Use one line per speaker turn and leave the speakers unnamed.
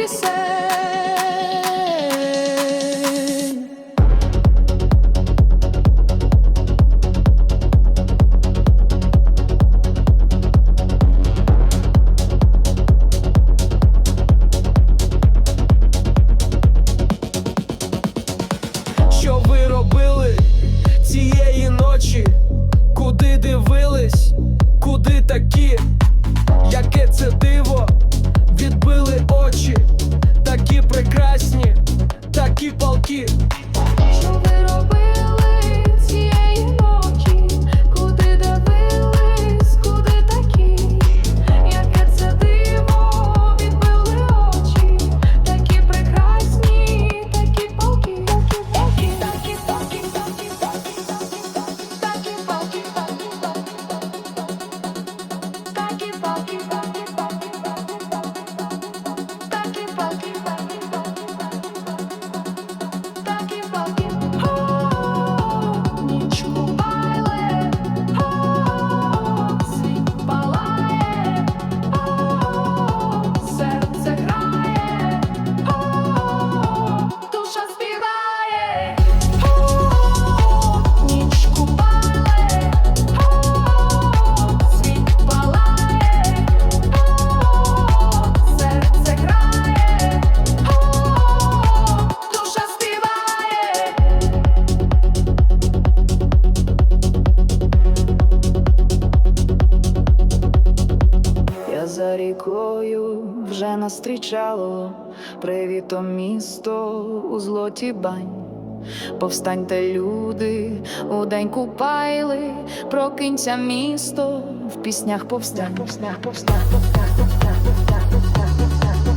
percebe.
Oh. за рікою вже настрічало привіто місто у злоті бань. Повстаньте, люди, у день купайли, прокинься місто в піснях повстань. повстань, повстань, повстань, повстань, повстань, повстань, повстань.